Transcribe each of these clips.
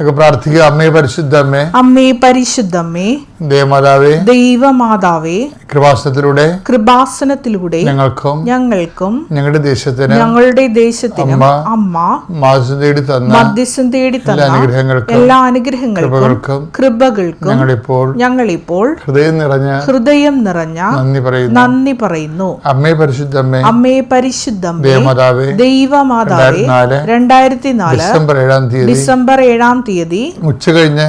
ഒക്കെ പ്രാർത്ഥിക്കുക. അമ്മേ പരിശുദ്ധ അമ്മേ. അമ്മേ പരിശുദ്ധമ്മേ ദേവമാതാവേ ദൈവമാതാവേ കൃപാസനത്തിലൂടെ കൃപാസനത്തിലൂടെ ഞങ്ങൾക്കും ഞങ്ങൾക്കും ഞങ്ങളുടെ ദേശത്തിന് ഞങ്ങളുടെ ദേശത്തിന് അമ്മ മാസം തേടി തന്ന മധ്യസ്ഥം തേടി തന്ന അനുഗ്രഹങ്ങൾക്കും എല്ലാ അനുഗ്രഹങ്ങൾക്കും കൃപകൾക്കും ഞങ്ങളിപ്പോൾ ഞങ്ങളിപ്പോൾ ഹൃദയം നിറഞ്ഞ ഹൃദയം നിറഞ്ഞ നന്ദി പറയുന്നു. നന്ദി പറയുന്നു. അമ്മേ പരിശുദ്ധ അമ്മേ പരിശുദ്ധമ്മേ ദേവമാതാവേ ദൈവമാതാവേ രണ്ടായിരത്തി നാല് ഡിസംബർ ഏഴാം തീയതി ഡിസംബർ ഏഴാം തീയതി ഉച്ച കഴിഞ്ഞ്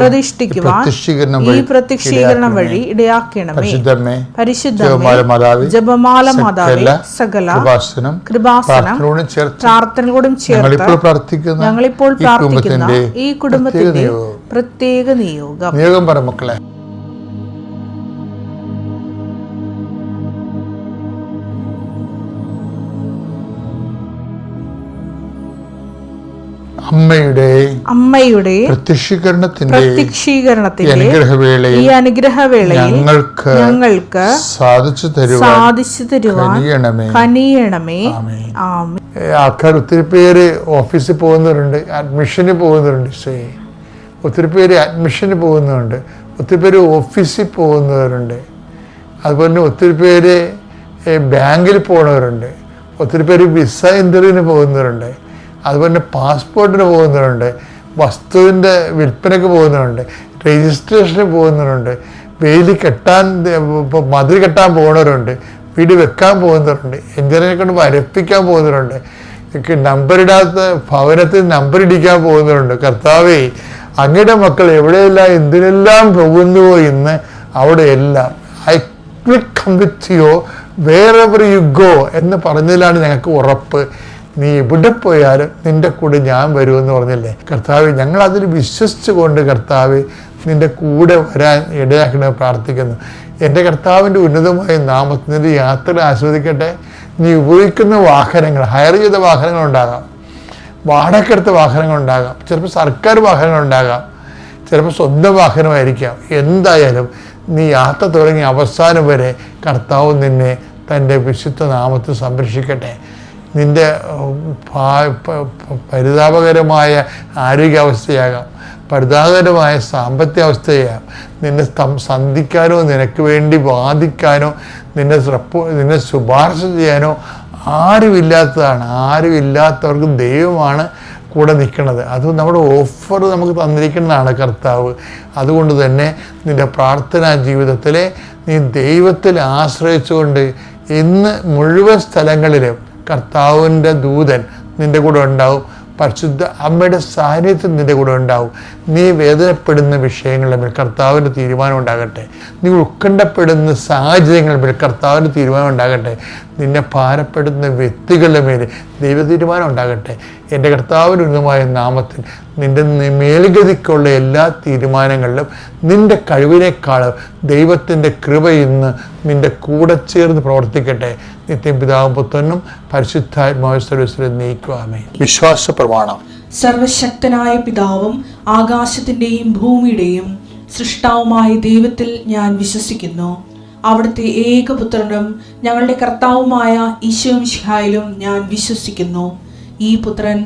പ്രതിഷ്ഠിക്കുവാൻ ഈ പ്രത്യക്ഷീകരണം വഴി ഇടയാക്കണമേ. പരിശുദ്ധമേ ജപമാല മാതാവേ സകല കൃപാസനം പ്രാർത്ഥന കൂടും ചേർത്ത് ഞങ്ങളിപ്പോൾ പ്രാർത്ഥിക്കുന്ന ഞങ്ങളിപ്പോൾ ഈ പ്രാർത്ഥിക്കുന്ന കുടുംബത്തിന്റെ ഈ. പ്രത്യേക നിയോഗം. നിയോഗം പറ മക്കളെ. അമ്മയുടെ അമ്മയുടെ പ്രത്യക്ഷീകരണത്തിന്റെ പ്രത്യക്ഷീകരണത്തിന്റെ ഈ അനുഗ്രഹവേളയിൽ അനുഗ്രഹവേളയിൽ ഞങ്ങൾക്ക് ഞങ്ങൾക്ക് സാധിച്ചു തരുവാൻ സാധിച്ചു തരുവാൻ കനിയണമേ. കനിയണമേ. ആമേ ആൾക്കാർ ഒത്തിരി പേര് ഓഫീസിൽ പോകുന്നവരുണ്ട് അഡ്മിഷന് പോകുന്നവരുണ്ട് സേ ഒത്തിരി പേര് അഡ്മിഷന് പോകുന്നവരുണ്ട് ഒത്തിരി പേര് ഓഫീസിൽ പോകുന്നവരുണ്ട്. അതുപോലെ തന്നെ ഒത്തിരി പേര് ബാങ്കിൽ പോകുന്നവരുണ്ട് ഒത്തിരി പേര് വിസ ഇന്റർവ്യൂവിന് പോകുന്നവരുണ്ട്. അതുപോലെ പാസ്പോർട്ടിന് പോകുന്നവരുണ്ട് വസ്തുവിന്റെ വിൽപ്പനയ്ക്ക് പോകുന്നവരുണ്ട് രജിസ്ട്രേഷന് പോകുന്നവരുണ്ട് വേലി കെട്ടാൻ മതിൽ കെട്ടാൻ പോകുന്നവരുണ്ട് വീട് വെക്കാൻ പോകുന്നവരുണ്ട് എഞ്ചിനീയറെ കൊണ്ട് വരപ്പിക്കാൻ പോകുന്നവരുണ്ട് നമ്പറിടാത്ത ഭവനത്തിൽ നമ്പർ ഇടിക്കാൻ പോകുന്നവരുണ്ട്. കർത്താവേ അങ്ങയുടെ മക്കൾ എവിടെയെല്ലാം എന്തിനെല്ലാം പോകുന്നുവോ ഇന്ന് അവിടെയെല്ലാം I quick come with you wherever you go എന്ന് പറഞ്ഞതിലാണ് ഞങ്ങൾക്ക് ഉറപ്പ്. നീ എവിടെ പോയാലും നിന്റെ കൂടെ ഞാൻ വരുമെന്ന് പറഞ്ഞല്ലേ? കർത്താവ് ഞങ്ങൾ അതിൽ വിശ്വസിച്ചുകൊണ്ട് കർത്താവ് നിന്റെ കൂടെ വരാൻ ഇടയാക്കണ പ്രാർത്ഥിക്കുന്നു. എന്റെ കർത്താവിന്റെ ഉന്നതമായ നാമത്തിന്റെ യാത്ര ആസ്വദിക്കട്ടെ. നീ ഉപയോഗിക്കുന്ന വാഹനങ്ങൾ ഹയർ ചെയ്ത വാഹനങ്ങൾ വാഹനങ്ങളുണ്ടാകാം വാടകയ്ക്കെടുത്ത വാഹനങ്ങളുണ്ടാകാം ചിലപ്പോൾ സർക്കാർ വാഹനങ്ങൾ വാഹനങ്ങളുണ്ടാകാം ചിലപ്പോൾ സ്വന്തം വാഹനമായിരിക്കാം. എന്തായാലും നീ യാത്ര തുടങ്ങിയ അവസാനം വരെ കർത്താവ് നിന്നെ തന്റെ വിശുദ്ധ നാമത്തിൽ സംരക്ഷിക്കട്ടെ. നിന്റെ പരിതാപകരമായ ആരോഗ്യാവസ്ഥയാകാം. പരിതാപകരമായ സാമ്പത്തിക അവസ്ഥയാകാം നിന്നെ സന്ധിക്കാനോ നിനക്ക് വേണ്ടി വാദിക്കാനോ നിന്നെ നിന്നെ ശുപാർശ ചെയ്യാനോ ആരുമില്ലാത്തതാണ്. ആരുമില്ലാത്തവർക്ക് ദൈവമാണ് കൂടെ നിൽക്കുന്നത്. അത് നമ്മുടെ ഓഫർ നമുക്ക് തന്നിരിക്കുന്നതാണ് കർത്താവ്. അതുകൊണ്ട് തന്നെ നിന്റെ പ്രാർത്ഥനാ ജീവിതത്തിലെ നീ ദൈവത്തിൽ ആശ്രയിച്ചുകൊണ്ട് ഇന്ന് മുഴുവൻ സ്ഥലങ്ങളിലും കർത്താവിന്റെ ദൂതൻ നിന്റെ കൂടെ ഉണ്ടാവും. പരിശുദ്ധ അമ്മയുടെ സാന്നിധ്യം നിന്റെ കൂടെ ഉണ്ടാവും. നീ വേദനപ്പെടുന്ന വിഷയങ്ങളുടെ മേൽ കർത്താവിന്റെ തീരുമാനം ഉണ്ടാകട്ടെ. നീ ഉത്കണ്ഠപ്പെടുന്ന സാഹചര്യങ്ങളുടെ മേൽ കർത്താവിന്റെ തീരുമാനം ഉണ്ടാകട്ടെ. നിന്നെ ഭാരപ്പെടുന്ന വ്യക്തികളുടെ മേൽ ദൈവ തീരുമാനം ഉണ്ടാകട്ടെ. എന്റെ കർത്താവിന്റെ ഉന്നതമായ നാമത്തിൽ നിന്റെ മേലുഗതിക്കുള്ള മേൽഗതിക്കുള്ള എല്ലാ തീരുമാനങ്ങളിലും നിന്റെ കഴിവിനേക്കാൾ ദൈവത്തിന്റെ കൃപ ഇന്ന് നിന്റെ കൂടെ ചേർന്ന് പ്രവർത്തിക്കട്ടെ. നിത്യം പിതാവും പുത്രനും പരിശുദ്ധാത്മാവ് സർവീസിലും നീക്കുവാമേ വിശ്വാസ പ്രമാണം. സർവശക്തനായ പിതാവും ആകാശത്തിന്റെയും ഭൂമിയുടെയും സൃഷ്ടാവുമായ ദൈവത്തിൽ ഞാൻ വിശ്വസിക്കുന്നു. അവിടുത്തെ ഏകപുത്രനും ഞങ്ങളുടെ കർത്താവുമായ ഈശോ ഞാൻ വിശ്വസിക്കുന്നു. ഈ പുത്രൻ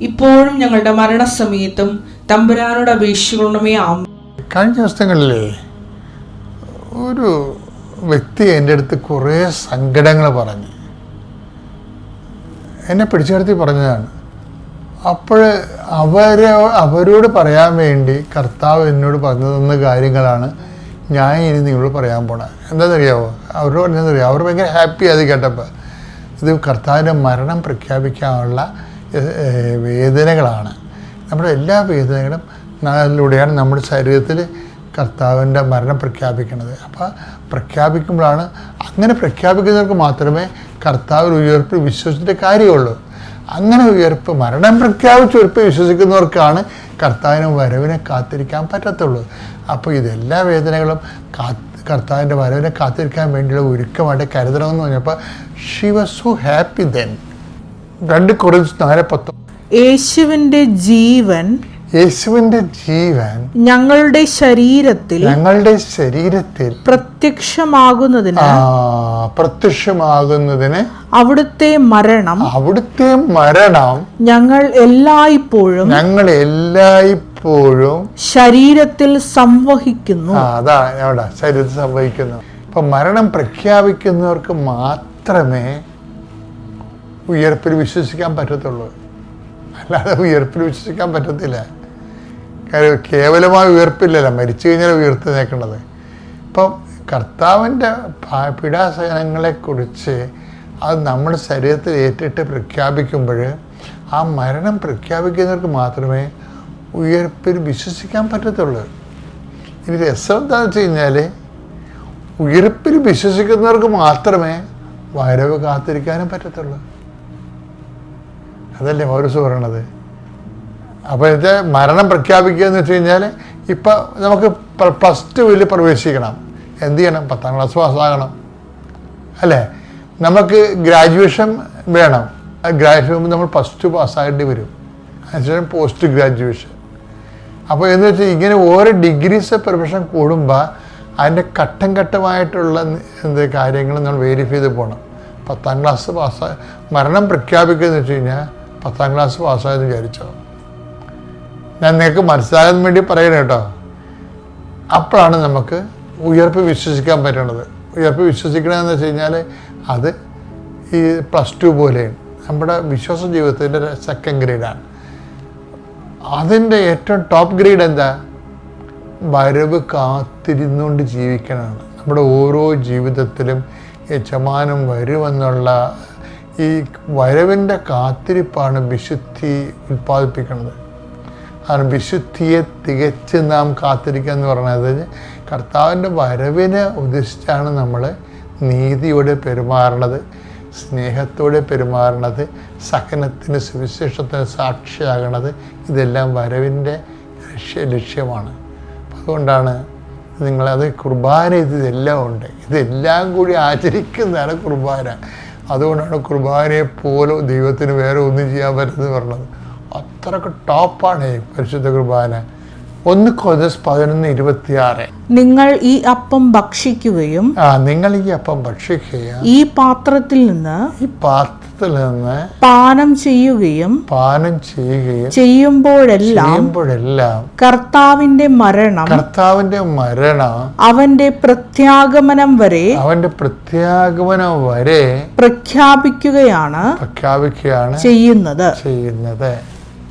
ഇപ്പോഴും ഞങ്ങളുടെ മരണസമയത്തും തമ്പുരാനോട് അപേക്ഷിക്കണമേ ആവും കഴിഞ്ഞ ദിവസങ്ങളിൽ ഒരു വ്യക്തി എന്റെ അടുത്ത് കുറേ സങ്കടങ്ങൾ പറഞ്ഞു. എന്നെ പിടിച്ചു നിർത്തി പറഞ്ഞതാണ്. അപ്പോൾ അവരെ അവരോട് പറയാൻ വേണ്ടി കർത്താവ് എന്നോട് പറഞ്ഞു തന്ന കാര്യങ്ങളാണ് ഞാൻ ഇനി നിങ്ങളോട് പറയാൻ പോണത് എന്താണെന്നറിയാവോ? അവരോട് പറഞ്ഞതെന്നറിയാമോ അവർ ഭയങ്കര ഹാപ്പി അത് കേട്ടപ്പോൾ ഇത് കർത്താവിന്റെ മരണം പ്രഖ്യാപിക്കാനുള്ള വേദനകളാണ്. നമ്മുടെ എല്ലാ വേദനകളും അതിലൂടെയാണ് നമ്മുടെ ശരീരത്തിൽ കർത്താവിന്റെ മരണം പ്രഖ്യാപിക്കുന്നത്. അപ്പോൾ പ്രഖ്യാപിക്കുമ്പോഴാണ് അങ്ങനെ പ്രഖ്യാപിക്കുന്നവർക്ക് മാത്രമേ കർത്താവിൽ ഉയർപ്പ് വിശ്വസിച്ചിട്ട് കാര്യമുള്ളൂ. അങ്ങനെ ഉയർപ്പ് മരണം പ്രഖ്യാപിച്ച് ഉയർപ്പ് വിശ്വസിക്കുന്നവർക്കാണ് കർത്താവിനും വരവിനെ കാത്തിരിക്കാൻ പറ്റത്തുള്ളൂ. അപ്പോൾ ഇതെല്ലാ വേദനകളും കർത്താവിന്റെ വരവിനെ കാത്തിരിക്കാൻ വേണ്ടിയുള്ള ഒരുക്കമായിട്ട് കരുതണമെന്ന് പറഞ്ഞപ്പോൾ she was so happy then രണ്ട് കുറച്ച് നാല് പത്ത്. യേശുവിന്റെ ജീവൻ യേശുവിന്റെ ജീവൻ ഞങ്ങളുടെ ശരീരത്തിൽ ഞങ്ങളുടെ ശരീരത്തിൽ പ്രത്യക്ഷമാകുന്നതിന് പ്രത്യക്ഷമാകുന്നതിന് അവിടുത്തെ മരണം അവിടുത്തെ മരണം ഞങ്ങൾ എല്ലായ്പ്പോഴും ഞങ്ങൾ എല്ലായ്പ്പോഴും ശരീരത്തിൽ സംവഹിക്കുന്നു. അതാ അവിടെ ശരീരത്തിൽ സംവഹിക്കുന്നു. ഇപ്പൊ മരണം പ്രഖ്യാപിക്കുന്നവർക്ക് മാത്രമേ ഉയർപ്പിൽ വിശ്വസിക്കാൻ പറ്റത്തുള്ളൂ. അല്ലാതെ ഉയർപ്പിൽ വിശ്വസിക്കാൻ പറ്റത്തില്ല. കാര്യം കേവലമായ ഉയർപ്പില്ലല്ലോ മരിച്ചു കഴിഞ്ഞാൽ ഉയർത്തേക്കുന്നത് ഇപ്പം കർത്താവിന്റെ പീഡാസഹനങ്ങളെക്കുറിച്ച് അത് നമ്മുടെ ശരീരത്തിൽ ഏറ്റിട്ട് പ്രഖ്യാപിക്കുമ്പോൾ ആ മരണം പ്രഖ്യാപിക്കുന്നവർക്ക് മാത്രമേ ഉയർപ്പിൽ വിശ്വസിക്കാൻ പറ്റത്തുള്ളൂ. ഇനി രസം എന്താണെന്ന് വെച്ച് കഴിഞ്ഞാൽ ഉയർപ്പിൽ വിശ്വസിക്കുന്നവർക്ക് മാത്രമേ വരവ് കാത്തിരിക്കാനും പറ്റത്തുള്ളൂ. അതല്ലേ മൗരസ് പറയണത്? അപ്പോൾ ഇത് മരണം പ്രഖ്യാപിക്കുക എന്ന് വെച്ച് കഴിഞ്ഞാൽ ഇപ്പം നമുക്ക് പ്ലസ് ടുവിൽ പ്രവേശിക്കണം. എന്ത് ചെയ്യണം? പത്താം ക്ലാസ് പാസ്സാകണം. അല്ലേ? നമുക്ക് ഗ്രാജുവേഷൻ വേണം. ഗ്രാജുവേഷൻ നമ്മൾ പ്ലസ് ടു പാസ്സാകേണ്ടി വരും. അതിനുശേഷം പോസ്റ്റ് ഗ്രാജുവേഷൻ അപ്പോൾ എന്ന് വെച്ചാൽ ഇങ്ങനെ ഓരോ ഡിഗ്രീസ് പ്രൊഫഷൻ കൂടുമ്പോൾ അതിന്റെ ഘട്ടം ഘട്ടമായിട്ടുള്ള എന്ത് കാര്യങ്ങൾ നമ്മൾ വേരിഫൈ ചെയ്ത് പോകണം പത്താം ക്ലാസ് പാസ്സാ മരണം പ്രഖ്യാപിക്കുക എന്ന് വെച്ച് കഴിഞ്ഞാൽ പത്താം ക്ലാസ് പാസ്സായെന്ന് വിചാരിച്ചോ. ഞാൻ നിങ്ങൾക്ക് മനസ്സിലാകാൻ വേണ്ടി പറയണ കേട്ടോ. അപ്പോഴാണ് നമുക്ക് ഉയർപ്പ് വിശ്വസിക്കാൻ പറ്റണത്. ഉയർപ്പ് വിശ്വസിക്കണമെന്ന് വെച്ച് കഴിഞ്ഞാൽ അത് ഈ പ്ലസ് ടു പോലെയാണ്. നമ്മുടെ വിശ്വാസ ജീവിതത്തിന്റെ സെക്കൻഡ് ഗ്രേഡാണ് അതിന്റെ ഏറ്റവും ടോപ്പ് ഗ്രേഡ് എന്താ? വരവ് കാത്തിരുന്നുകൊണ്ട് ജീവിക്കണമാണ് നമ്മുടെ ഓരോ ജീവിതത്തിലും യജമാനം വരുമെന്നുള്ള ഈ വരവിന്റെ കാത്തിരിപ്പാണ് വിശുദ്ധി ഉൽപ്പാദിപ്പിക്കുന്നത്. കാരണം വിശുദ്ധിയെ തികച്ച് നാം കാത്തിരിക്കുക എന്ന് പറയുന്നത് കർത്താവിന്റെ വരവിനെ ഉദ്ദേശിച്ചാണ് നമ്മൾ നീതിയോടെ പെരുമാറണത് സ്നേഹത്തോടെ പെരുമാറണത് സഹനത്തിന് സുവിശേഷത്തിന് സാക്ഷിയാകണത് ഇതെല്ലാം വരവിന്റെ ലക്ഷ്യ ലക്ഷ്യമാണ്. അതുകൊണ്ടാണ് നിങ്ങളത് കുർബാന ഇതെല്ലാം ഉണ്ട്. ഇതെല്ലാം കൂടി ആചരിക്കുന്നതാണ് കുർബാന. അതുകൊണ്ടാണ് കുർബാനയെ പോലും ദൈവത്തിന് വേറെ ഒന്നും ചെയ്യാൻ പറ്റുന്നത് പറഞ്ഞത്. അത്രയ്ക്ക് ടോപ്പാണ് ഈ പരിശുദ്ധ കുർബാന. ഒന്ന് കൊതസ് പതിനൊന്ന് ഇരുപത്തിയാറ്. നിങ്ങൾ ഈ അപ്പം ഭക്ഷിക്കുകയും ആ നിങ്ങൾ ഈ അപ്പം ഭക്ഷിക്കുകയും ഈ പാത്രത്തിൽ നിന്ന് ഈ പാത്രത്തിൽ നിന്ന് പാനം ചെയ്യുകയും പാനം ചെയ്യുകയും ചെയ്യുമ്പോഴെല്ലാം ചെയ്യുമ്പോഴെല്ലാം കർത്താവിന്റെ മരണം കർത്താവിന്റെ മരണം അവന്റെ പ്രത്യാഗമനം വരെ അവന്റെ പ്രത്യാഗമനം വരെ പ്രഖ്യാപിക്കുകയാണ് പ്രഖ്യാപിക്കുകയാണ് ചെയ്യുന്നത്. ചെയ്യുന്നത്.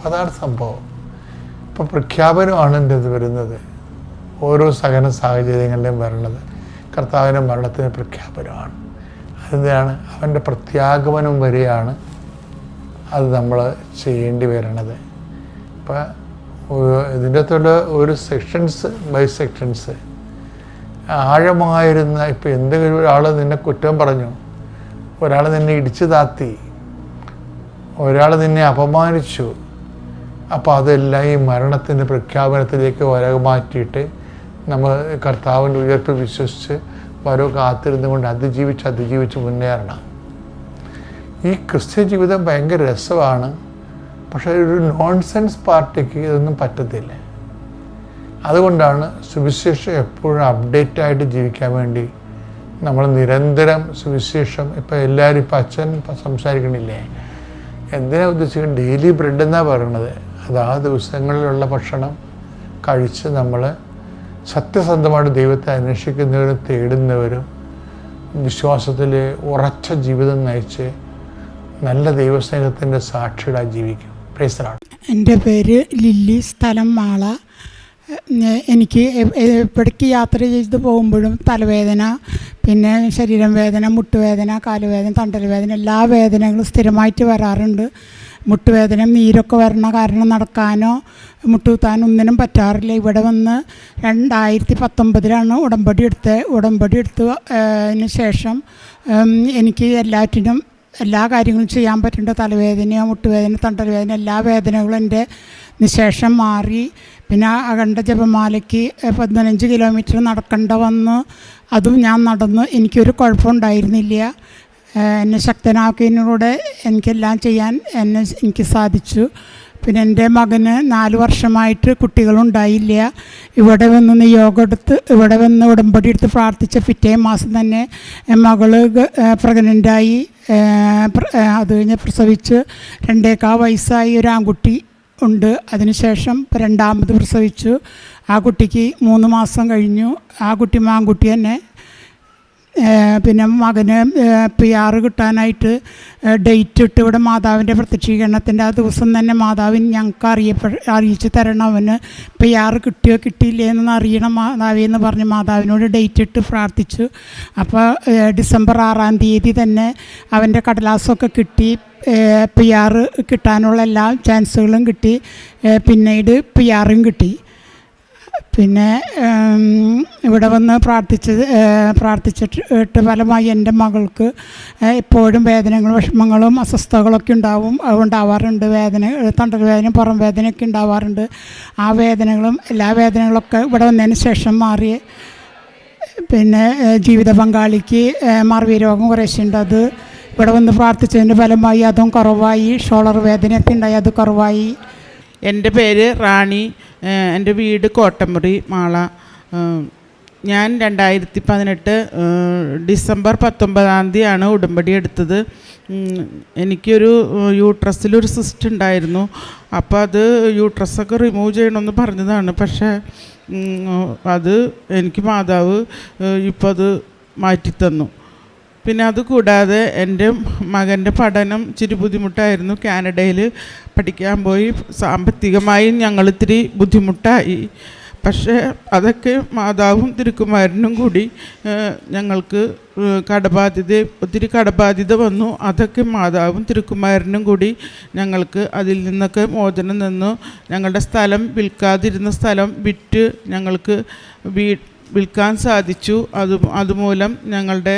അതാണ് സംഭവം. ഇപ്പം പ്രഖ്യാപനമാണ് എന്റെ ഇത് വരുന്നത്. ഓരോ സഹന സാഹചര്യങ്ങളിലും വരണത് കർത്താവിന്റെ മരണത്തിന് പ്രഖ്യാപനമാണ്. അതെന്താണ് അവന്റെ പ്രത്യാഗമനം വരെയാണ് അത് നമ്മൾ ചെയ്യേണ്ടി വരണത്. ഇപ്പം ഒരു- ഇതിന്റെ അകത്തുള്ള ഒരു സെക്ഷൻസ് ബൈ സെക്ഷൻസ് ആഴമായിരുന്ന ഇപ്പം എന്തെങ്കിലും ഒരാൾ നിന്നെ കുറ്റം പറഞ്ഞു ഒരാൾ നിന്നെ ഇടിച്ചു താത്തി ഒരാൾ നിന്നെ അപമാനിച്ചു അപ്പോൾ അതെല്ലാം ഈ മരണത്തിന്റെ പ്രഖ്യാപനത്തിലേക്ക് വരക മാറ്റിയിട്ട് നമ്മൾ കർത്താവിന്റെ ഉയർപ്പ് വിശ്വസിച്ച് വരവ് കാത്തിരുന്നുകൊണ്ട് അതിജീവിച്ച് അതിജീവിച്ച് മുന്നേറണം. ഈ ക്രിസ്ത്യ ജീവിതം ഭയങ്കര രസമാണ്. പക്ഷേ ഒരു നോൺസെൻസ് പാർട്ടിക്ക് ഇതൊന്നും പറ്റത്തില്ല. അതുകൊണ്ടാണ് സുവിശേഷം എപ്പോഴും അപ്ഡേറ്റ് ആയിട്ട് ജീവിക്കാൻ വേണ്ടി നമ്മൾ നിരന്തരം സുവിശേഷം ഇപ്പം എല്ലാവരും ഇപ്പം അച്ഛൻ സംസാരിക്കണില്ലേ? എന്തിനാ ഉദ്ദേശിക്കുന്നത്? ഡെയിലി ബ്രെഡ് എന്നാണ് പറയണത്? അത് ആ ദിവസങ്ങളിലുള്ള ഭക്ഷണം കഴിച്ച് നമ്മൾ സത്യസന്ധമായിട്ട് ദൈവത്തെ അന്വേഷിക്കുന്നവരും തേടുന്നവരും വിശ്വാസത്തിൽ ഉറച്ച ജീവിതം നയിച്ച് നല്ല ദൈവസ്നേഹത്തിന്റെ സാക്ഷികളായി ജീവിക്കും. പ്രൈസറാണ് എന്റെ പേര് ലില്ലി സ്ഥലം മാള. എനിക്ക് എവിടേക്ക് യാത്ര ചെയ്ത് പോകുമ്പോഴും തലവേദന പിന്നെ ശരീരം വേദന മുട്ടുവേദന കാലുവേദന തണ്ടൽ വേദന എല്ലാ വേദനകളും സ്ഥിരമായിട്ട് വരാറുണ്ട്. മുട്ടുവേദന നീരൊക്കെ വരണ കാരണം നടക്കാനോ മുട്ടുകുത്താനോ ഒന്നിനും പറ്റാറില്ല. ഇവിടെ വന്ന് രണ്ടായിരത്തി പത്തൊമ്പതിലാണ് ഉടമ്പടി എടുത്തത് ഉടമ്പടി എടുത്ത് അതിന് ശേഷം എനിക്ക് എല്ലാറ്റിനും എല്ലാ കാര്യങ്ങളും ചെയ്യാൻ പറ്റുന്നുണ്ട്. തലവേദന മുട്ടുവേദന തണ്ടൽവേദന എല്ലാ വേദനകളും എന്റെ നിശേഷം മാറി. പിന്നെ അഖണ്ഡ ജപമാലയ്ക്ക് പതിനഞ്ച് കിലോമീറ്റർ നടക്കേണ്ട വന്ന് അതും ഞാൻ നടന്നു എനിക്കൊരു കുഴപ്പമുണ്ടായിരുന്നില്ല എന്നെ ശക്തനാക്കിയതിലൂടെ എനിക്കെല്ലാം ചെയ്യാൻ എന്നെ എനിക്ക് സാധിച്ചു. പിന്നെ എന്റെ മകന് നാല് വർഷമായിട്ട് കുട്ടികളുണ്ടായില്ല. ഇവിടെ വന്ന് നിയോഗം എടുത്ത് ഇവിടെ വന്ന് ഉടമ്പടി എടുത്ത് പ്രാർത്ഥിച്ച പിറ്റേ മാസം തന്നെ മകൾ പ്രഗ്നന്റായി അത് കഴിഞ്ഞ് പ്രസവിച്ച് രണ്ടേക്കാ വയസ്സായി ഒരു ആൺകുട്ടി ഉണ്ട്. അതിനുശേഷം രണ്ടാമത് പ്രസവിച്ചു. ആ കുട്ടിക്ക് മൂന്ന് മാസം കഴിഞ്ഞു. ആ കുട്ടി ആൺകുട്ടി തന്നെ പിന്നെ മകന് പി ആർ കിട്ടാനായിട്ട് ഡേറ്റ് ഇട്ട് ഇവിടെ മാതാവിന്റെ പ്രത്യക്ഷീകരണത്തിന്റെ ആ ദിവസം തന്നെ മാതാവിന് ഞങ്ങൾക്ക് അറിയപ്പെ അറിയിച്ച് തരണം. അവന് പി ആർ കിട്ടിയോ കിട്ടിയില്ലേ എന്ന് അറിയണം മാതാവി എന്ന് പറഞ്ഞ് മാതാവിനോട് ഡേറ്റ് ഇട്ട് പ്രാർത്ഥിച്ചു. അപ്പോൾ ഡിസംബർ ആറാം തീയതി തന്നെ അവന്റെ കടലാസൊക്കെ കിട്ടി. പി ആർ കിട്ടാനുള്ള എല്ലാ ചാൻസുകളും കിട്ടി. പിന്നീട് പി ആറും കിട്ടി. പിന്നെ ഇവിടെ വന്ന് പ്രാർത്ഥിച്ച് പ്രാർത്ഥിച്ചിട്ട് ഫലമായി എന്റെ മകൾക്ക് എപ്പോഴും വേദനകളും വിഷമങ്ങളും അസ്വസ്ഥതകളൊക്കെ ഉണ്ടാവും ഉണ്ടാവാറുണ്ട്. വേദന തണ്ടൽ വേദനയും പുറം വേദനയൊക്കെ ഉണ്ടാവാറുണ്ട്. ആ വേദനകളും എല്ലാ വേദനകളൊക്കെ ഇവിടെ വന്നതിന് ശേഷം മാറി പിന്നെ ജീവിത പങ്കാളിക്ക് മറവി രോഗം കുറേശ്ശുണ്ട് അത് ഇവിടെ വന്ന് പ്രാർത്ഥിച്ചതിന്റെ ഫലമായി അതും കുറവായി. ഷോളർ വേദനയൊക്കെ ഉണ്ടായി അത് കുറവായി. എന്റെ പേര് റാണി എന്റെ വീട് കോട്ടമുറി മാള. ഞാൻ രണ്ടായിരത്തി പതിനെട്ട് ഡിസംബർ പത്തൊമ്പതാം തീയതിയാണ് ഉടമ്പടി എടുത്തത്. എനിക്കൊരു യൂട്രസിലൊരു സിസ്റ്റ് ഉണ്ടായിരുന്നു. അപ്പോൾ അത് യൂട്രസൊക്കെ റിമൂവ് ചെയ്യണമെന്ന് പറഞ്ഞതാണ്. പക്ഷേ അത് എനിക്ക് മാതാവ് ഇപ്പോൾ അത് മാറ്റിത്തന്നു. പിന്നെ അത് കൂടാതെ എന്റെ മകന്റെ പഠനം ഇച്ചിരി ബുദ്ധിമുട്ടായിരുന്നു കാനഡയിൽ പഠിക്കാൻ പോയി. സാമ്പത്തികമായും ഞങ്ങൾ ഇത്തിരി ബുദ്ധിമുട്ടായി പക്ഷേ അതൊക്കെ മാതാവും തിരുക്കുമാരനും കൂടി ഞങ്ങൾക്ക് കടബാധ്യത ഒത്തിരി കടബാധ്യത വന്നു. അതൊക്കെ മാതാവും തിരുക്കുമാരനും കൂടി ഞങ്ങൾക്ക് അതിൽ നിന്നൊക്കെ മോചനം നിന്നു ഞങ്ങളുടെ സ്ഥലം വിൽക്കാതിരുന്ന സ്ഥലം വിറ്റ് ഞങ്ങൾക്ക് വീ വിൽക്കാൻ സാധിച്ചു. അത് അതുമൂലം ഞങ്ങളുടെ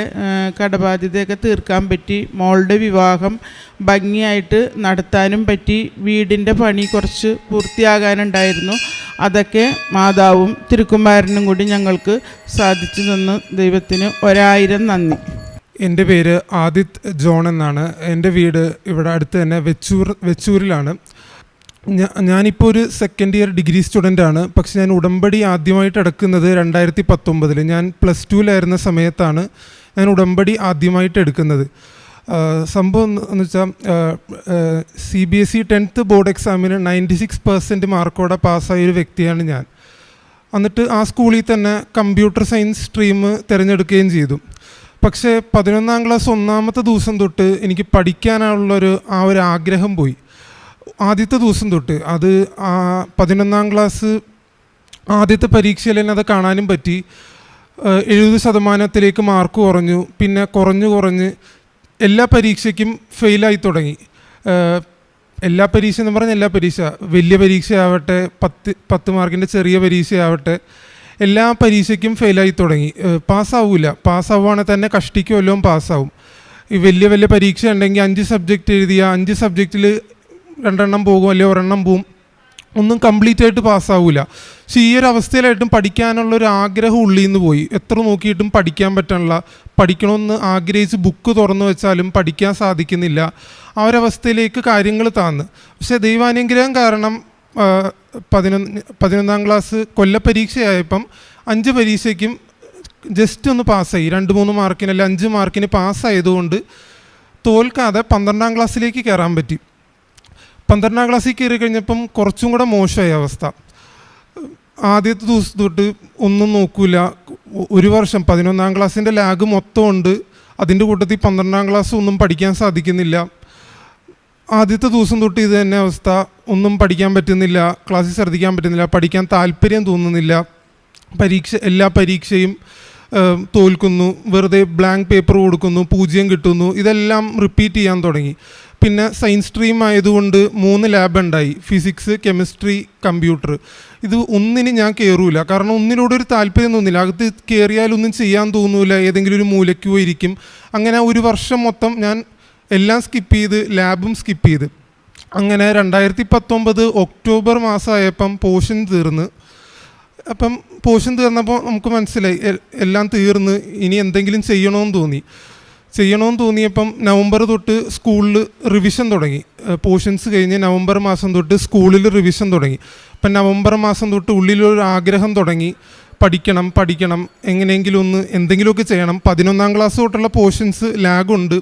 കടബാധ്യതയൊക്കെ തീർക്കാൻ പറ്റി. മോളുടെ വിവാഹം ഭംഗിയായിട്ട് നടത്താനും പറ്റി. വീടിന്റെ പണി കുറച്ച് പൂർത്തിയാകാനുണ്ടായിരുന്നു. അതൊക്കെ മാതാവും തിരുക്കുമാരനും കൂടി ഞങ്ങൾക്ക് സാധിച്ചു തന്ന്. ദൈവത്തിന് ഒരായിരം നന്ദി. എന്റെ പേര് ആദിത് ജോൺ എന്നാണ്. എന്റെ വീട് ഇവിടെ അടുത്ത് തന്നെ വെച്ചൂർ വെച്ചൂരിലാണ്. ഞാനിപ്പോൾ ഒരു സെക്കൻഡ് ഇയർ ഡിഗ്രി സ്റ്റുഡന്റ് ആണ്. പക്ഷെ ഞാൻ ഉടമ്പടി ആദ്യമായിട്ട് എടുക്കുന്നത് രണ്ടായിരത്തി പത്തൊമ്പതിൽ ഞാൻ പ്ലസ് ടുവിലായിരുന്ന സമയത്താണ് ഞാൻ ഉടമ്പടി ആദ്യമായിട്ട് എടുക്കുന്നത്. സംഭവം എന്ന് വെച്ചാൽ C B S E tenth board എക്സാമിന് നയന്റി സിക്സ് പെർസെന്റ് മാർക്കോടെ പാസ്സായ ഒരു വ്യക്തിയാണ് ഞാൻ. എന്നിട്ട് ആ സ്കൂളിൽ തന്നെ കമ്പ്യൂട്ടർ സയൻസ് സ്ട്രീം തിരഞ്ഞെടുക്കുകയും ചെയ്തു. പക്ഷേ പതിനൊന്നാം ക്ലാസ് ഒന്നാമത്തെ ദിവസം തൊട്ട് എനിക്ക് പഠിക്കാനുള്ളൊരു ആ ഒരു ആഗ്രഹം പോയി. ആദ്യത്തെ ദിവസം തൊട്ട് അത് ആ പതിനൊന്നാം ക്ലാസ് ആദ്യത്തെ പരീക്ഷയിൽ തന്നെ അത് കാണാനും പറ്റി. എഴുപത് ശതമാനത്തിലേക്ക് മാർക്ക് കുറഞ്ഞു. പിന്നെ കുറഞ്ഞു കുറഞ്ഞ് എല്ലാ പരീക്ഷയ്ക്കും ഫെയിലായി തുടങ്ങി. എല്ലാ പരീക്ഷ എന്ന് പറഞ്ഞാൽ എല്ലാ പരീക്ഷ. വലിയ പരീക്ഷയാവട്ടെ പത്ത് പത്ത് മാർക്കിന്റെ ചെറിയ പരീക്ഷയാവട്ടെ എല്ലാ പരീക്ഷയ്ക്കും ഫെയിലായി തുടങ്ങി. പാസ്സാവില്ല പാസ്സാവൂല. പാസ്സാവുകയാണെങ്കിൽ തന്നെ കഷ്ടിക്കുമല്ലോ പാസ്സാവും. ഈ വലിയ വലിയ പരീക്ഷ ഉണ്ടെങ്കിൽ അഞ്ച് സബ്ജക്റ്റ് എഴുതിയ അഞ്ച് സബ്ജക്റ്റിൽ രണ്ടെണ്ണം പോകും അല്ലെങ്കിൽ ഒരെണ്ണം പോവും ഒന്നും കംപ്ലീറ്റ് ആയിട്ട് പാസ്സാവില്ല പക്ഷേ ഈ ഒരു അവസ്ഥയിലായിട്ടും പഠിക്കാനുള്ള ഒരു ആഗ്രഹം ഉള്ളിൽ നിന്ന് പോയി. എത്ര നോക്കിയിട്ടും പഠിക്കാൻ പറ്റണില്ല പഠിക്കണമെന്ന് ആഗ്രഹിച്ച് ബുക്ക് തുറന്നു വെച്ചാലും പഠിക്കാൻ സാധിക്കുന്നില്ല. ആ ഒരവസ്ഥയിലേക്ക് കാര്യങ്ങൾ താന്ന്. പക്ഷേ ദൈവാനുഗ്രഹം കാരണം പതിനൊന്ന് പതിനൊന്നാം ക്ലാസ് കൊല്ലപ്പരീക്ഷയായപ്പം അഞ്ച് പരീക്ഷയ്ക്കും ജസ്റ്റ് ഒന്ന് പാസ്സായി രണ്ട് മൂന്ന് മാർക്കിന് അല്ല അഞ്ച് മാർക്കിന് പാസ്സായതുകൊണ്ട് തോൽക്കാതെ പന്ത്രണ്ടാം ക്ലാസ്സിലേക്ക് കയറാൻ പറ്റി. പന്ത്രണ്ടാം ക്ലാസ്സിൽ കയറി കഴിഞ്ഞപ്പം കുറച്ചും കൂടെ മോശമായ അവസ്ഥ. ആദ്യത്തെ ദിവസം തൊട്ട് ഒന്നും നോക്കില്ല ഒരു വർഷം പതിനൊന്നാം ക്ലാസ്സിന്റെ ലാഗ് മൊത്തം ഉണ്ട്. അതിന്റെ കൂട്ടത്തിൽ പന്ത്രണ്ടാം ക്ലാസ് ഒന്നും പഠിക്കാൻ സാധിക്കുന്നില്ല. ആദ്യത്തെ ദിവസം തൊട്ട് ഇത് തന്നെ അവസ്ഥ. ഒന്നും പഠിക്കാൻ പറ്റുന്നില്ല. ക്ലാസ്സിൽ ശ്രദ്ധിക്കാൻ പറ്റുന്നില്ല. പഠിക്കാൻ താല്പര്യം തോന്നുന്നില്ല. പരീക്ഷ എല്ലാ പരീക്ഷയും തോൽക്കുന്നു. വെറുതെ ബ്ലാങ്ക് പേപ്പർ കൊടുക്കുന്നു. പൂജ്യം കിട്ടുന്നു. ഇതെല്ലാം റിപ്പീറ്റ് ചെയ്യാൻ തുടങ്ങി. പിന്നെ സയൻസ് സ്ട്രീം ആയതുകൊണ്ട് മൂന്ന് ലാബ് ഉണ്ടായി. ഫിസിക്സ് കെമിസ്ട്രി കമ്പ്യൂട്ടർ ഇത് ഒന്നിന് ഞാൻ കയറൂല കാരണം ഒന്നിനോട് ഒരു താല്പര്യം തോന്നില്ല. അകത്ത് കയറിയാലൊന്നും ചെയ്യാൻ തോന്നൂല. ഏതെങ്കിലും ഒരു മൂലയ്ക്ക് പോയിരിക്കും അങ്ങനെ ഒരു വർഷം മൊത്തം ഞാൻ എല്ലാം സ്കിപ്പ് ചെയ്ത് ലാബും സ്കിപ്പ് ചെയ്ത്. അങ്ങനെ രണ്ടായിരത്തി പത്തൊമ്പത് ഒക്ടോബർ മാസമായപ്പം പോഷൻ തീർന്ന്. അപ്പം പോഷൻ തീർന്നപ്പോൾ നമുക്ക് മനസ്സിലായി. എല്ലാം തീർന്ന്. ഇനി എന്തെങ്കിലും ചെയ്യണമെന്ന് തോന്നി. ചെയ്യണമെന്ന് തോന്നിയപ്പം നവംബർ തൊട്ട് സ്കൂളിൽ റിവിഷൻ തുടങ്ങി. പോർഷൻസ് കഴിഞ്ഞ് നവംബർ മാസം തൊട്ട് സ്കൂളിൽ റിവിഷൻ തുടങ്ങി. അപ്പം നവംബർ മാസം തൊട്ട് ഉള്ളിലൊരു ആഗ്രഹം തുടങ്ങി. പഠിക്കണം പഠിക്കണം എങ്ങനെയെങ്കിലും ഒന്ന് എന്തെങ്കിലുമൊക്കെ ചെയ്യണം. പതിനൊന്നാം ക്ലാസ് തൊട്ടുള്ള പോർഷൻസ് ലാഗുണ്ട്.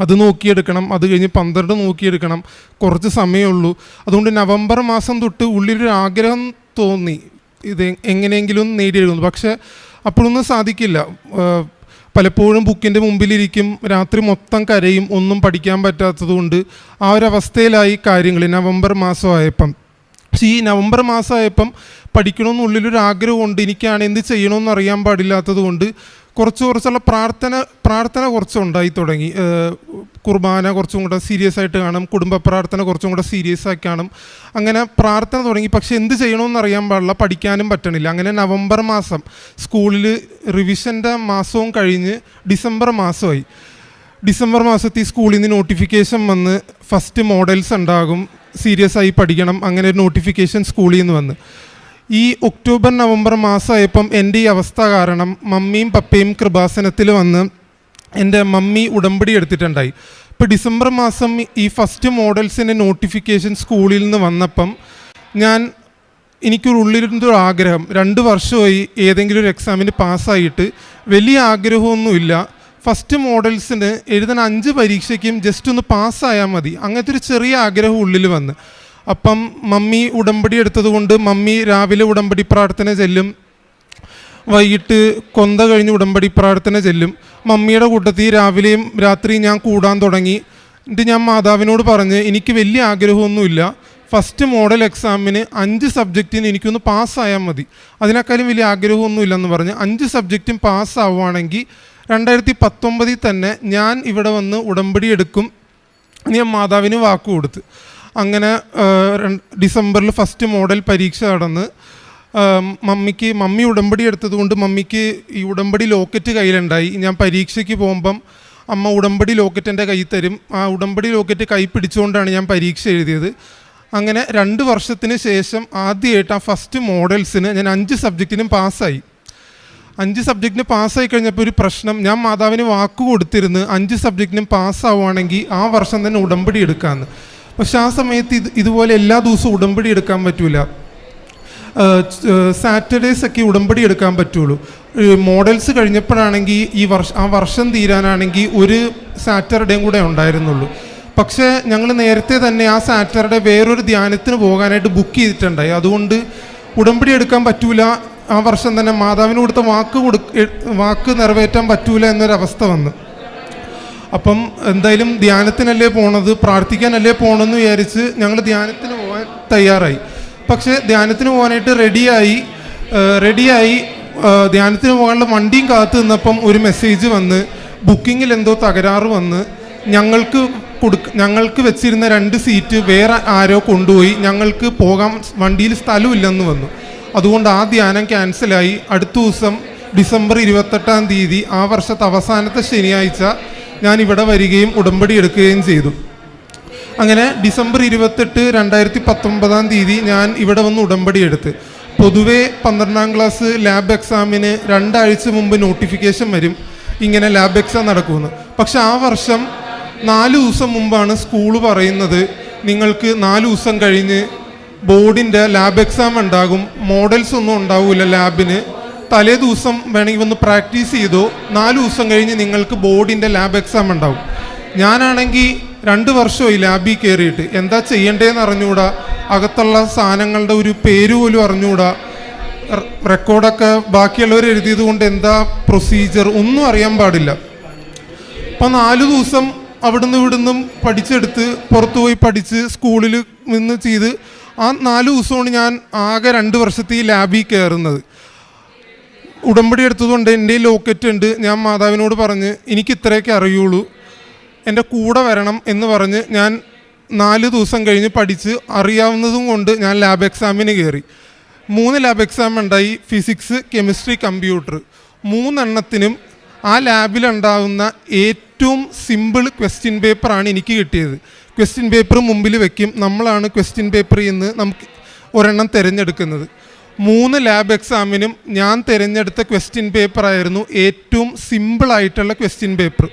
അത് നോക്കിയെടുക്കണം. അത് കഴിഞ്ഞ് പന്ത്രണ്ട് നോക്കിയെടുക്കണം. കുറച്ച് സമയമുള്ളൂ അതുകൊണ്ട് നവംബർ മാസം തൊട്ട് ഉള്ളിലൊരു ആഗ്രഹം തോന്നി. ഇത് എങ്ങനെയെങ്കിലും നേടിയെടുക്കുന്നു. പക്ഷേ അപ്പോഴൊന്നും സാധിക്കില്ല. പലപ്പോഴും ബുക്കിന്റെ മുമ്പിലിരിക്കും. രാത്രി മൊത്തം കരയും ഒന്നും പഠിക്കാൻ പറ്റാത്തതുകൊണ്ട് ആ ഒരു അവസ്ഥയിലായി കാര്യങ്ങൾ നവംബർ മാസമായപ്പം. പക്ഷേ ഈ നവംബർ മാസമായപ്പം പഠിക്കണമെന്നുള്ളിലൊരു ആഗ്രഹമുണ്ട് എനിക്കാണ് എന്ത് ചെയ്യണമെന്ന് അറിയാൻ പാടില്ലാത്തത് കൊണ്ട് കുറച്ച് കുറച്ചുള്ള പ്രാർത്ഥന പ്രാർത്ഥന കുറച്ച് ഉണ്ടായി തുടങ്ങി. കുർബാന കുറച്ചും കൂടെ സീരിയസ് ആയിട്ട് കാണും കുടുംബ പ്രാർത്ഥന കുറച്ചും കൂടെ സീരിയസ് ആയി കാണും. അങ്ങനെ പ്രാർത്ഥന തുടങ്ങി. പക്ഷേ എന്ത് ചെയ്യണമെന്ന് അറിയാൻ പാടില്ല പഠിക്കാനും പറ്റണില്ല. അങ്ങനെ നവംബർ മാസം സ്കൂളിൽ റിവിഷന്റെ മാസവും കഴിഞ്ഞ് ഡിസംബർ മാസമായി. ഡിസംബർ മാസത്തിൽ സ്കൂളിൽ നിന്ന് നോട്ടിഫിക്കേഷൻ വന്ന് ഫസ്റ്റ് മോഡൽസ് ഉണ്ടാകും സീരിയസ് ആയി പഠിക്കണം അങ്ങനെ ഒരു നോട്ടിഫിക്കേഷൻ സ്കൂളിൽ നിന്ന് വന്ന്. ഈ ഒക്ടോബർ നവംബർ മാസമായപ്പം എന്റെ ഈ അവസ്ഥ കാരണം മമ്മിയും പപ്പയും കൃപാസനത്തിൽ വന്ന് എന്റെ മമ്മി ഉടമ്പടി എടുത്തിട്ടുണ്ടായി. ഇപ്പോൾ ഡിസംബർ മാസം ഈ ഫസ്റ്റ് മോഡൽസിന്റെ നോട്ടിഫിക്കേഷൻ സ്കൂളിൽ നിന്ന് വന്നപ്പം ഞാൻ എനിക്കൊരു ഉള്ളിലിരുന്നൊരു ആഗ്രഹം. രണ്ട് വർഷമായി ഏതെങ്കിലും ഒരു എക്സാമിന് പാസ്സായിട്ട് വലിയ ആഗ്രഹമൊന്നുമില്ല. ഫസ്റ്റ് മോഡൽസിന് എഴുതുന്ന അഞ്ച് പരീക്ഷയ്ക്കും ജസ്റ്റ് ഒന്ന് പാസ്സായാൽ മതി. അങ്ങനത്തെ ഒരു ചെറിയ ആഗ്രഹം ഉള്ളിൽ വന്ന്. അപ്പം മമ്മി ഉടമ്പടി എടുത്തതുകൊണ്ട് മമ്മി രാവിലെ ഉടമ്പടി പ്രാർത്ഥന ചെല്ലും. വൈകിട്ട് കൊന്ത കഴിഞ്ഞ് ഉടമ്പടി പ്രാർത്ഥന ചെല്ലും. മമ്മിയുടെ കൂട്ടത്തിൽ രാവിലെയും രാത്രിയും ഞാൻ കൂടാൻ തുടങ്ങി. എന്നിട്ട് ഞാൻ മാതാവിനോട് പറഞ്ഞ് എനിക്ക് വലിയ ആഗ്രഹമൊന്നുമില്ല. ഫസ്റ്റ് മോഡൽ എക്സാമിന് അഞ്ച് സബ്ജക്റ്റിന് എനിക്കൊന്ന് പാസ്സായാൽ മതി. അതിനേക്കാളും വലിയ ആഗ്രഹമൊന്നുമില്ലെന്ന് പറഞ്ഞ് അഞ്ച് സബ്ജക്റ്റും പാസ്സാവുകയാണെങ്കിൽ രണ്ടായിരത്തി പത്തൊമ്പതിൽ തന്നെ ഞാൻ ഇവിടെ വന്ന് ഉടമ്പടി എടുക്കും. ഞാൻ മാതാവിന് വാക്ക് കൊടുത്ത്. അങ്ങനെ ഡിസംബറിൽ ഫസ്റ്റ് മോഡൽ പരീക്ഷ നടന്ന് മമ്മിക്ക് മമ്മി ഉടമ്പടി എടുത്തതുകൊണ്ട് മമ്മിക്ക് ഈ ഉടമ്പടി ലോക്കറ്റ് കയ്യിലുണ്ടായി. ഞാൻ പരീക്ഷയ്ക്ക് പോകുമ്പം അമ്മ ഉടമ്പടി ലോക്കറ്റ് എന്റെ കൈ തരും. ആ ഉടമ്പടി ലോക്കറ്റ് കൈ പിടിച്ചുകൊണ്ടാണ് ഞാൻ പരീക്ഷ എഴുതിയത്. അങ്ങനെ രണ്ട് വർഷത്തിന് ശേഷം ആദ്യമായിട്ട് ആ ഫസ്റ്റ് മോഡൽസിന് ഞാൻ അഞ്ച് സബ്ജക്റ്റിനും പാസ്സായി. അഞ്ച് സബ്ജക്റ്റിന് പാസ്സായി കഴിഞ്ഞപ്പോൾ ഒരു പ്രശ്നം ഞാൻ മാതാവിന് വാക്ക് കൊടുത്തിരുന്ന് അഞ്ച് സബ്ജക്റ്റിനും പാസ്സാവുകയാണെങ്കിൽ ആ വർഷം തന്നെ ഉടമ്പടി എടുക്കാമെന്ന് പക്ഷെ ആ സമയത്ത് ഇത് ഇതുപോലെ എല്ലാ ദിവസവും ഉടമ്പടി എടുക്കാൻ പറ്റില്ല സാറ്റർഡേസ് ഒക്കെ ഉടമ്പടി എടുക്കാൻ പറ്റുള്ളൂ. മോഡൽസ് കഴിഞ്ഞപ്പോഴാണെങ്കിൽ ഈ വർഷം ആ വർഷം തീരാനാണെങ്കിൽ ഒരു സാറ്റർഡേയും കൂടെ ഉണ്ടായിരുന്നുള്ളൂ. പക്ഷേ ഞങ്ങൾ നേരത്തെ തന്നെ ആ സാറ്റർഡേ വേറൊരു ധ്യാനത്തിന് പോകാനായിട്ട് ബുക്ക് ചെയ്തിട്ടുണ്ടായി. അതുകൊണ്ട് ഉടമ്പടി എടുക്കാൻ പറ്റൂല. ആ വർഷം തന്നെ മാതാവിന് കൊടുത്ത വാക്ക് കൊടു വാക്ക് നിറവേറ്റാൻ പറ്റൂല എന്നൊരവസ്ഥ വന്നു. അപ്പം എന്തായാലും ധ്യാനത്തിനല്ലേ പോണത്? പ്രാർത്ഥിക്കാനല്ലേ പോകണമെന്ന് വിചാരിച്ച് ഞങ്ങൾ ധ്യാനത്തിന് പോകാൻ തയ്യാറായി. പക്ഷേ ധ്യാനത്തിന് പോകാനായിട്ട് റെഡിയായി റെഡിയായി ധ്യാനത്തിന് പോകാനുള്ള വണ്ടിയും കാത്തു നിന്നപ്പം ഒരു മെസ്സേജ് വന്ന് ബുക്കിങ്ങിൽ എന്തോ തകരാറ് വന്ന് ഞങ്ങൾക്ക് കൊടുക്ക ഞങ്ങൾക്ക് വെച്ചിരുന്ന രണ്ട് സീറ്റ് വേറെ ആരോ കൊണ്ടുപോയി ഞങ്ങൾക്ക് പോകാൻ വണ്ടിയിൽ സ്ഥലമില്ലെന്ന് വന്നു. അതുകൊണ്ട് ആ ധ്യാനം ക്യാൻസലായി. അടുത്ത ദിവസം ഡിസംബർ ഇരുപത്തെട്ടാം തീയതി ആ വർഷത്തെ അവസാനത്തെ ശനിയാഴ്ച ഞാൻ ഇവിടെ വരികയും ഉടമ്പടി എടുക്കുകയും ചെയ്തു. അങ്ങനെ ഡിസംബർ ഇരുപത്തെട്ട് രണ്ടായിരത്തി പത്തൊമ്പതാം തീയതി ഞാൻ ഇവിടെ വന്ന് ഉടമ്പടി എടുത്ത്. പൊതുവേ പന്ത്രണ്ടാം ക്ലാസ് ലാബ് എക്സാമിന് രണ്ടാഴ്ച മുമ്പ് നോട്ടിഫിക്കേഷൻ വരും. ഇങ്ങനെ ലാബ് എക്സാം നടക്കുമെന്ന്. പക്ഷെ ആ വർഷം നാല് ദിവസം മുമ്പാണ് സ്കൂൾ പറയുന്നത് നിങ്ങൾക്ക് നാല് ദിവസം കഴിഞ്ഞ് ബോർഡിന്റെ ലാബ് എക്സാം ഉണ്ടാകും. മോഡൽസ് ഒന്നും ഉണ്ടാവില്ല ലാബിന് തലേ ദിവസം വേണമെങ്കിൽ ഒന്ന് പ്രാക്ടീസ് ചെയ്തോ. നാല് ദിവസം കഴിഞ്ഞ് നിങ്ങൾക്ക് ബോർഡിന്റെ ലാബ് എക്സാം ഉണ്ടാവും. ഞാനാണെങ്കിൽ രണ്ട് വർഷമായി ലാബിൽ കയറിയിട്ട്. എന്താ ചെയ്യേണ്ടതെന്ന് അറിഞ്ഞുകൂടാ. അകത്തുള്ള സാധനങ്ങളുടെ ഒരു പേര് പോലും അറിഞ്ഞുകൂടാ. റെക്കോർഡൊക്കെ ബാക്കിയുള്ളവർ എഴുതിയത് കൊണ്ട് എന്താ പ്രൊസീജിയർ ഒന്നും അറിയാൻ പാടില്ല. അപ്പം നാല് ദിവസം അവിടുന്ന് ഇവിടുന്നും പഠിച്ചെടുത്ത് പുറത്തു പോയി പഠിച്ച് സ്കൂളിൽ നിന്ന് ചെയ്ത് ആ നാല് ദിവസമാണ് ഞാൻ ആകെ രണ്ട് വർഷത്തെ ഈ ലാബിൽ കയറുന്നത്. ഉടമ്പടി എടുത്തതുകൊണ്ട് എന്റെ ലോക്കറ്റ് ഉണ്ട്. ഞാൻ മാതാവിനോട് പറഞ്ഞ് എനിക്ക് ഇത്രയൊക്കെ അറിയുള്ളൂ. എന്റെ കൂടെ വരണം എന്ന് പറഞ്ഞ് ഞാൻ നാല് ദിവസം കഴിഞ്ഞ് പഠിച്ച് അറിയാവുന്നതും കൊണ്ട് ഞാൻ ലാബ് എക്സാമിന് കയറി. മൂന്ന് ലാബ് എക്സാം ഉണ്ടായി ഫിസിക്സ് കെമിസ്ട്രി കമ്പ്യൂട്ടർ. മൂന്നെണ്ണത്തിനും ആ ലാബിലുണ്ടാവുന്ന ഏറ്റവും സിമ്പിൾ ക്വസ്റ്റ്യൻ പേപ്പറാണ് എനിക്ക് കിട്ടിയത്. ക്വസ്റ്റ്യൻ പേപ്പർ മുമ്പിൽ വെക്കും. നമ്മളാണ് ക്വസ്റ്റ്യൻ പേപ്പറിൽ നിന്ന് നമുക്ക് ഒരെണ്ണം തിരഞ്ഞെടുക്കുന്നത്. മൂന്ന് ലാബ് എക്സാമിനും ഞാൻ തിരഞ്ഞെടുത്ത ക്വസ്റ്റ്യൻ പേപ്പറായിരുന്നു ഏറ്റവും സിമ്പിളായിട്ടുള്ള ക്വസ്റ്റ്യൻ പേപ്പർ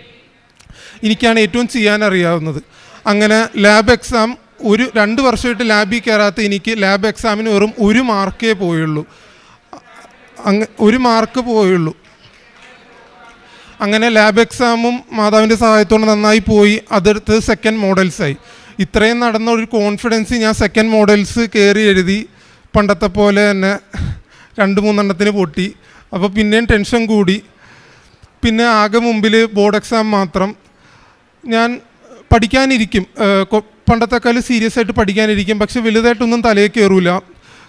എനിക്കാണ് ഏറ്റവും ചെയ്യാൻ അറിയാവുന്നത് അങ്ങനെ ലാബ് എക്സാം ഒരു രണ്ട് വർഷമായിട്ട് ലാബിൽ കയറാത്ത എനിക്ക് ലാബ് എക്സാമിന് വെറും ഒരു മാർക്കേ പോയുള്ളൂ. അങ്ങ് ഒരു മാർക്ക് പോയുള്ളൂ. അങ്ങനെ ലാബ് എക്സാമും മാതാവിന്റെ സഹായത്തോടെ നന്നായി പോയി. അതെടുത്ത് സെക്കൻഡ് മോഡൽസായി ഇത്രയും നടന്ന ഒരു കോൺഫിഡൻസ് ഞാൻ സെക്കൻഡ് മോഡൽസ് കയറി എഴുതി. പണ്ടത്തെ പോലെ തന്നെ രണ്ട് മൂന്നെണ്ണത്തിന് പൊട്ടി. അപ്പോൾ പിന്നെയും ടെൻഷൻ കൂടി. പിന്നെ ആകെ മുമ്പിൽ ബോർഡ് എക്സാം മാത്രം ഞാൻ പഠിക്കാനിരിക്കും. പണ്ടത്തെക്കാൾ സീരിയസ് ആയിട്ട് പഠിക്കാനിരിക്കും. പക്ഷെ വലുതായിട്ടൊന്നും തലയിൽ കയറൂല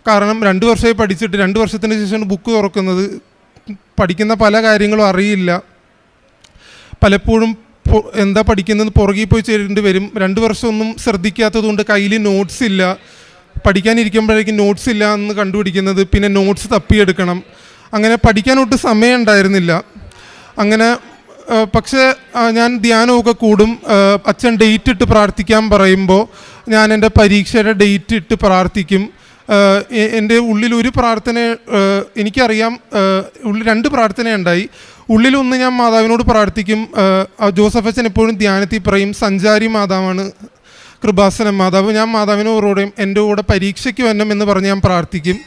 കാരണം രണ്ട് വർഷമായി പഠിച്ചിട്ട് രണ്ട് വർഷത്തിന് ശേഷമാണ് ബുക്ക് തുറക്കുന്നത്. പഠിക്കുന്ന പല കാര്യങ്ങളും അറിയില്ല. പലപ്പോഴും എന്താ പഠിക്കുന്നത്? പുറകിൽ പോയി ചേരേണ്ടി വരും. രണ്ട് വർഷമൊന്നും ശ്രദ്ധിക്കാത്തത് കൊണ്ട് കയ്യിൽ നോട്ട്സ് ഇല്ല. പഠിക്കാനിരിക്കുമ്പോഴേക്കും നോട്ട്സ് ഇല്ല എന്ന് കണ്ടുപിടിക്കുന്നത് പിന്നെ നോട്ട്സ് തപ്പിയെടുക്കണം. അങ്ങനെ പഠിക്കാനൊട്ട് സമയം ഉണ്ടായിരുന്നില്ല. അങ്ങനെ പക്ഷേ ഞാൻ ധ്യാനമൊക്കെ കൂടും. അച്ഛൻ ഡേറ്റ് ഇട്ട് പ്രാർത്ഥിക്കാൻ പറയുമ്പോൾ ഞാൻ എന്റെ പരീക്ഷയുടെ ഡേറ്റ് ഇട്ട് പ്രാർത്ഥിക്കും. എന്റെ ഉള്ളിൽ ഒരു പ്രാർത്ഥന എനിക്കറിയാം ഉള്ളിൽ രണ്ട് പ്രാർത്ഥനയുണ്ടായി. ഉള്ളിലൊന്ന് ഞാൻ മാതാവിനോട് പ്രാർത്ഥിക്കും. ജോസഫ് അച്ഛൻ എപ്പോഴും ധ്യാനത്തിൽ പറയും സഞ്ചാരി മാതാവാണ്. കൃപാസന മാതാവ് ഞാൻ മാതാവിനോട് പറയും എന്റെ കൂടെ പരീക്ഷയ്ക്ക് വരണം എന്ന് പറഞ്ഞ് ഞാൻ പ്രാർത്ഥിക്കും.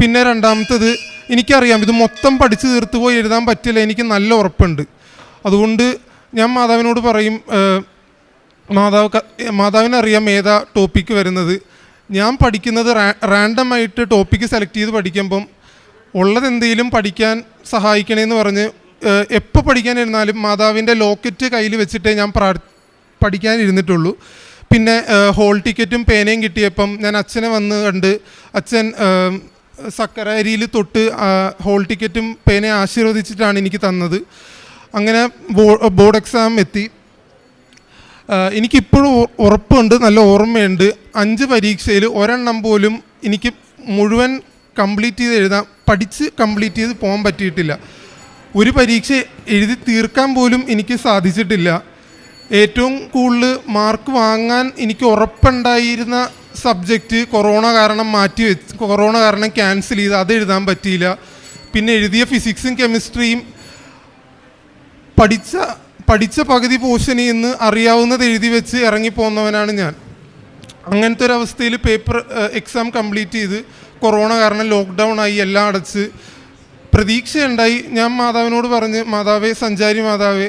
പിന്നെ രണ്ടാമത്തത് എനിക്കറിയാം ഇത് മൊത്തം പഠിച്ചു തീർത്ത് പോയി എഴുതാൻ പറ്റില്ല എനിക്ക് നല്ല ഉറപ്പുണ്ട്. അതുകൊണ്ട് ഞാൻ മാതാവിനോട് പറയും മാതാവ് മാതാവിനറിയാം ഏതാ ടോപ്പിക്ക് വരുന്നത്. ഞാൻ പഠിക്കുന്നത് റാൻഡമായിട്ട് ടോപ്പിക്ക് സെലക്ട് ചെയ്ത് പഠിക്കുമ്പം ഉള്ളതെന്തെങ്കിലും പഠിക്കാൻ സഹായിക്കണേന്ന് പറഞ്ഞ് എപ്പോൾ പഠിക്കാൻ ഇരുന്നാലും മാതാവിന്റെ ലോക്കറ്റ് കയ്യിൽ വെച്ചിട്ടേ ഞാൻ പ്രാർ പഠിക്കാനിരുന്നിട്ടുള്ളൂ പിന്നെ ഹോൾ ടിക്കറ്റും പേനയും കിട്ടിയപ്പം ഞാൻ അച്ഛനെ വന്ന് കണ്ട് അച്ഛൻ സക്കര അരിയിൽ തൊട്ട് ഹോൾ ടിക്കറ്റും പേനയും ആശീർവദിച്ചിട്ടാണ് എനിക്ക് തന്നത്. അങ്ങനെ ബോർഡ് എക്സാം എത്തി. എനിക്കിപ്പോഴും ഉറപ്പുണ്ട് നല്ല ഓർമ്മയുണ്ട്. അഞ്ച് പരീക്ഷയിൽ ഒരെണ്ണം പോലും എനിക്ക് മുഴുവൻ കംപ്ലീറ്റ് ചെയ്ത് എഴുതാൻ പഠിച്ച് കംപ്ലീറ്റ് ചെയ്ത് പോകാൻ പറ്റിയിട്ടില്ല. ഒരു പരീക്ഷ എഴുതി തീർക്കാൻ പോലും എനിക്ക് സാധിച്ചിട്ടില്ല. ഏറ്റവും കൂടുതൽ മാർക്ക് വാങ്ങാൻ എനിക്ക് ഉറപ്പുണ്ടായിരുന്ന സബ്ജക്റ്റ് കൊറോണ കാരണം മാറ്റി വെച്ച് കൊറോണ കാരണം ക്യാൻസൽ ചെയ്ത് അത് എഴുതാൻ പറ്റിയില്ല. പിന്നെ എഴുതിയ ഫിസിക്സും കെമിസ്ട്രിയും പഠിച്ച പഠിച്ച പകുതി പോഷനിൽ നിന്ന് അറിയാവുന്നത് എഴുതി വെച്ച് ഇറങ്ങിപ്പോന്നവനാണ് ഞാൻ. അങ്ങനത്തെ ഒരു അവസ്ഥയിൽ പേപ്പർ എക്സാം കംപ്ലീറ്റ് ചെയ്ത് കൊറോണ കാരണം ലോക്ക്ഡൗൺ ആയി എല്ലാം അടച്ച് പ്രതീക്ഷയുണ്ടായി. ഞാൻ മാതാവിനോട് പറഞ്ഞ് മാതാവേ സഞ്ചാരി മാതാവേ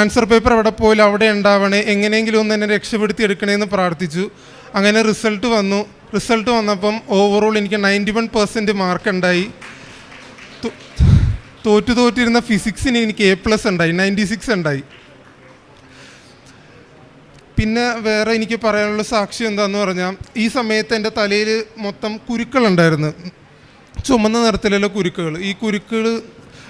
ആൻസർ പേപ്പർ എവിടെ പോയാലും അവിടെ ഉണ്ടാവണേ എങ്ങനെയെങ്കിലും ഒന്ന് എന്നെ രക്ഷപ്പെടുത്തി എടുക്കണേന്ന് പ്രാർത്ഥിച്ചു. അങ്ങനെ റിസൾട്ട് വന്നു. റിസൾട്ട് വന്നപ്പം ഓവറോൾ എനിക്ക് നയന്റി വൺ പെർസെന്റ് മാർക്ക് ഉണ്ടായി തോറ്റു തോറ്റിരുന്ന ഫിസിക്സിന് എനിക്ക് എ പ്ലസ് ഉണ്ടായി നയന്റി സിക്സ് ഉണ്ടായി. പിന്നെ വേറെ എനിക്ക് പറയാനുള്ള സാക്ഷി എന്താന്ന് പറഞ്ഞാൽ ഈ സമയത്ത് എന്റെ തലയിൽ മൊത്തം കുരുക്കളുണ്ടായിരുന്നു ചുമന്ന നിറത്തിലുള്ള കുരുക്കുകൾ ഈ കുരുക്കുകൾ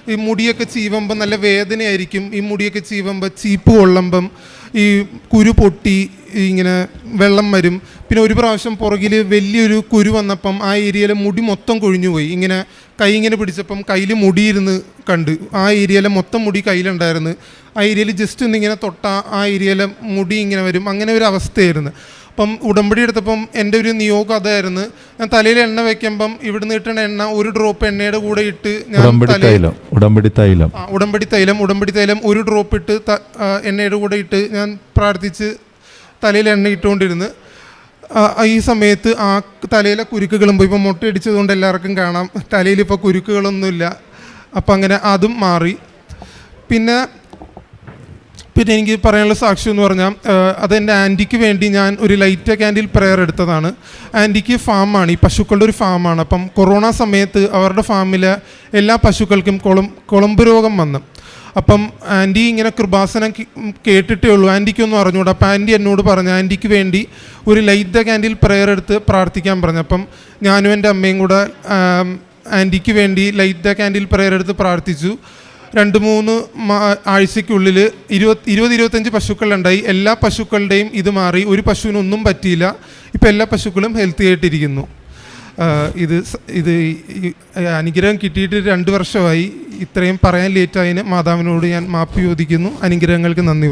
ഈ മുടിയൊക്കെ ചീവുമ്പം നല്ല വേദനയായിരിക്കും. ഈ മുടിയൊക്കെ ചീവുമ്പോൾ ചീപ്പ് കൊള്ളുമ്പം ഈ കുരു പൊട്ടി ഇങ്ങനെ വെള്ളം വരും. പിന്നെ ഒരു പ്രാവശ്യം പുറകിൽ വലിയൊരു കുരു വന്നപ്പം ആ ഏരിയയിലെ മുടി മൊത്തം കൊഴിഞ്ഞു പോയി. ഇങ്ങനെ കൈ ഇങ്ങനെ പിടിച്ചപ്പം കയ്യിൽ മുടിയിരുന്ന് കണ്ട്. ആ ഏരിയയിലെ മൊത്തം മുടി കയ്യിലുണ്ടായിരുന്നു. ആ ഏരിയയിൽ ജസ്റ്റ് ഒന്നിങ്ങനെ തൊട്ട ആ ഏരിയയിലെ മുടി ഇങ്ങനെ വരും. അങ്ങനെ ഒരു അവസ്ഥയായിരുന്നു. അപ്പം ഉടമ്പടി എടുത്തപ്പം എന്റെ ഒരു നിയോഗം അതായിരുന്നു. ഞാൻ തലയിൽ എണ്ണ വെക്കുമ്പം ഇവിടുന്ന് കിട്ടുന്ന എണ്ണ ഒരു ഡ്രോപ്പ് എണ്ണയുടെ കൂടെ ഇട്ട് ഞാൻ ഉടമ്പടി തലയിൽ തൈലം ഉടമ്പടി തൈലം. ആ, ഉടമ്പടി തൈലം ഉടമ്പടി തൈലം ഒരു ഡ്രോപ്പ് ഇട്ട് ത- ആ, എണ്ണയുടെ കൂടെ ഇട്ട് ഞാൻ പ്രാർത്ഥിച്ച് തലയിൽ എണ്ണ ഇട്ടുകൊണ്ടിരുന്നു. ആ, ഈ സമയത്ത് ആ തലയിലെ കുരുക്കുകളും പോയി ഇപ്പോൾ മുട്ടയടിച്ചതുകൊണ്ട് എല്ലാവർക്കും കാണാം. തലയിൽ ഇപ്പോൾ കുരുക്കുകളൊന്നുമില്ല. അപ്പം അങ്ങനെ അതും മാറി. പിന്നെ പിന്നെ എനിക്ക് പറയാനുള്ള സാക്ഷ്യം എന്ന് പറഞ്ഞാൽ അതെന്റെ ആന്റിക്ക് വേണ്ടി ഞാൻ ഒരു ലൈറ്റ് ക്യാൻഡിൽ പ്രെയർ എടുത്തതാണ്. ആന്റിക്ക് ഫാമാണ് ഈ പശുക്കളുടെ ഒരു ഫാമാണ്. അപ്പം കൊറോണ സമയത്ത് അവരുടെ ഫാമിലെ എല്ലാ പശുക്കൾക്കും കൊളം കുളമ്പ് രോഗം വന്നു. അപ്പം ആന്റി ഇങ്ങനെ കൃപാസനം കേട്ടിട്ടേ ഉള്ളൂ. ആന്റിക്കൊന്നും അറിഞ്ഞൂടാ. അപ്പം ആന്റി എന്നോട് പറഞ്ഞു ആന്റിക്ക് വേണ്ടി ഒരു ലൈറ്റ് ക്യാൻഡിൽ പ്രെയർ എടുത്ത് പ്രാർത്ഥിക്കാൻ പറഞ്ഞു. അപ്പം ഞാനും എന്റെ അമ്മയും കൂടെ ആന്റിക്ക് വേണ്ടി ലൈറ്റ് ക്യാൻഡിൽ പ്രെയർ എടുത്ത് പ്രാർത്ഥിച്ചു. രണ്ട് മൂന്ന് ആഴ്ചയ്ക്കുള്ളിൽ ഇരുപത് ഇരുപത് ഇരുപത്തഞ്ച് പശുക്കളുണ്ടായി. എല്ലാ പശുക്കളുടെയും ഇത് മാറി. ഒരു പശുവിനൊന്നും പറ്റിയില്ല. ഇപ്പം എല്ലാ പശുക്കളും ഹെൽത്തി ആയിട്ടിരിക്കുന്നു. ഇത് ഇത് അനുഗ്രഹം കിട്ടിയിട്ട് രണ്ട് വർഷമായി. ഇത്രയും പറയാൻ ലേറ്റായതിന് മാതാവിനോട് ഞാൻ മാപ്പ് ചോദിക്കുന്നു. അനുഗ്രഹങ്ങൾക്ക് നന്ദി.